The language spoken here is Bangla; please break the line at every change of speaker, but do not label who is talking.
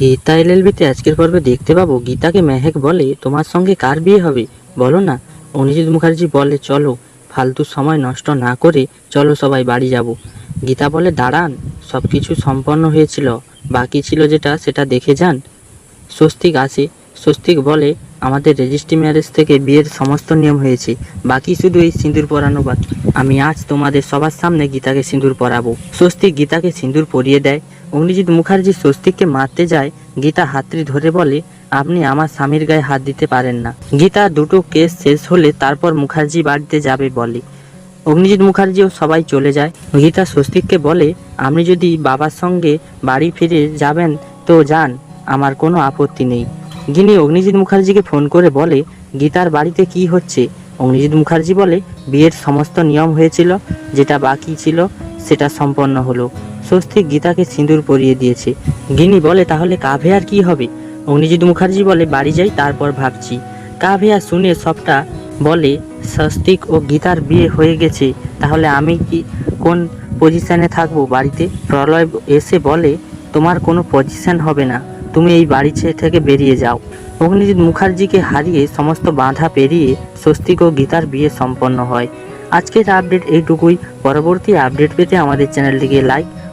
গীতা এলএলবিতে আজকের পর্বে দেখতে পাবো গীতাকে মেহেক বলে, তোমার সঙ্গে কার বিয়ে হবে? বলো না। অনিজিৎ মুখার্জি বলে, চলো, ফালতু সময় নষ্ট না করে চলো সবাই বাড়ি যাব। গীতা বলে, দাঁড়ান সব কিছু সম্পন্ন হয়েছিল। বাকি ছিল যেটা, সেটা দেখে যান। স্বস্তিক আসে। স্বস্তিক বলে, আমাদের রেজিস্ট্রি ম্যারেজ থেকে বিয়ের সমস্ত নিয়ম হয়েছে। বাকি শুধু এই সিঁদুর পরানো বাকি। আমি আজ তোমাদের সবার সামনে গীতাকে সিঁদুর পরাবো। স্বস্তিক গীতাকে সিঁদুর পরিয়ে দেয়। অগ্নিজিৎ মুখার্জি স্বস্তিককে মারতে যায়, গীতা হাতড়ি ধরে বলে, আপনি আমার স্বামীর গায়ে হাত দিতে পারেন না। গীতা দুটো কেস শেষ হলে তারপর মুখার্জি বাড়িতে যাবে বলে। অগ্নিজিৎ মুখার্জিও সবাই চলে যায়। গীতা স্বস্তিককে বলে, আপনি যদি বাবার সঙ্গে বাড়ি ফিরে যাবেন, তো যান, আমার কোনো আপত্তি নেই। গিনি অগ্নিজিৎ মুখার্জিকে ফোন করে বলে, গীতার বাড়িতে কি হচ্ছে? অগ্নিজিৎ মুখার্জি বলে, বিয়ের সমস্ত নিয়ম হয়েছিল, যেটা বাকি ছিল, সেটা সম্পন্ন হলো। স্বস্তিক গীতাকে সিঁদুর পরিয়ে দিয়েছে। গিনি বলে, তাহলে কাভেয়ার কি হবে? অগ্নিজিৎ মুখার্জি বলে, বাড়ি যাই, তারপর ভাবছি। কাভেয়া শুনে সবটা বলে, স্বস্তিক ও গীতার বিয়ে হয়ে গেছে, তাহলে আমি কি কোন পজিশনে থাকব বাড়িতে? প্রলয় এসে বলে, তোমার কোনো পজিশন হবে না, তুমি এই বাড়ি থেকে বেরিয়ে যাও। অগ্নিজিৎ মুখার্জিকে হারিয়ে সমস্ত বাধা পেরিয়ে স্বস্তিক ও গীতার বিয়ে সম্পন্ন হয়। আজকের আপডেট এইটুকুই। পরবর্তী আপডেট পেতে আমাদের চ্যানেলটিকে লাইক